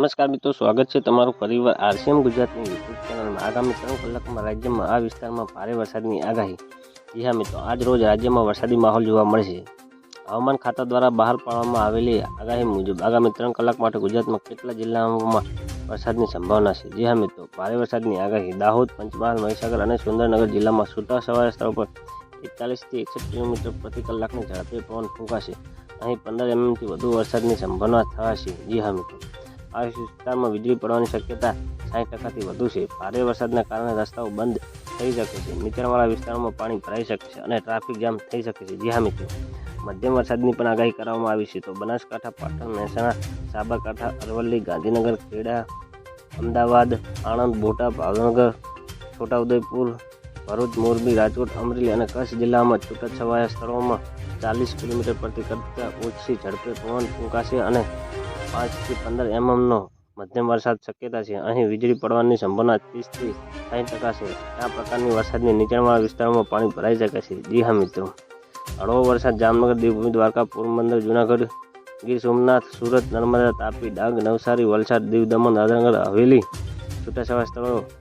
નમસ્કાર મિત્રો, સ્વાગત છે તમારું પરિવાર આરસીએમ ગુજરાતની યુટ્યુબ ચેનલમાં. આગામી ત્રણ કલાકમાં રાજ્યમાં આ વિસ્તારમાં ભારે વરસાદની આગાહી. જી હા મિત્રો, આજ રોજ રાજ્યમાં વરસાદી માહોલ જોવા મળશે. હવામાન ખાતા દ્વારા બહાર પાડવામાં આવેલી આગાહી મુજબ આગામી ત્રણ કલાક માટે ગુજરાતમાં કેટલા જિલ્લાઓમાં વરસાદની સંભાવના છે? જી હા મિત્રો, ભારે વરસાદની આગાહી દાહોદ, પંચમહાલ, મહીસાગર અને સુંદરનગર જિલ્લામાં છૂટાછવાયા સ્થળો પર એકતાલીસથી એકસઠ કિલોમીટર પ્રતિ કલાકની ઝડપે પવન ફૂંકાશે. અહીં પંદર એમએમથી વધુ વરસાદની સંભાવના થશે જી હા મિત્રો. આ વિસ્તારમાં વીજળી પડવાની શક્યતા સાઠ ટકાથી વધુ છે. ભારે વરસાદના કારણે રસ્તાઓ બંધ થઈ શકે છે. નીચાણવાળા વિસ્તારોમાં પાણી ભરાઈ શકે છે અને ટ્રાફિક જામ થઈ શકે છે. જી હા, મિત્રો. મધ્યમ વરસાદની પણ આગાહી કરવામાં આવી છે. તો બનાસકાંઠા, પાટણ, મહેસાણા, સાબરકાંઠા, અરવલ્લી, ગાંધીનગર, ખેડા, અમદાવાદ, આણંદ, બોટાદ, ભાવનગર, છોટાઉદેપુર, ભરૂચ, મોરબી, રાજકોટ, અમરેલી અને કચ્છ જિલ્લામાં છૂટાછવાયા સ્થળોમાં ચાલીસ કિલોમીટર પ્રતિ કરતાં ઓછી ઝડપે પવન ફૂંકાશે અને પાંચથી પંદર એમએમનો મધ્યમ વરસાદ શક્યતા છે. અહીં વીજળી પડવાની સંભાવના ત્રીસથી સાઠ ટકા છે. આ પ્રકારની વરસાદની નીચાણવાળા વિસ્તારોમાં પાણી ભરાઈ શકે છે. જી હા, મિત્રો. હળવો વરસાદ જામનગર, દેવભૂમિ, દ્વારકા, પોરબંદર, જુનાગઢ, ગીર સોમનાથ, સુરત, નર્મદા, તાપી, ડાંગ, નવસારી, વલસાડ, દીવ દમણ દાદરાનગર હવેલી, છૂટાછવાયા સ્થળો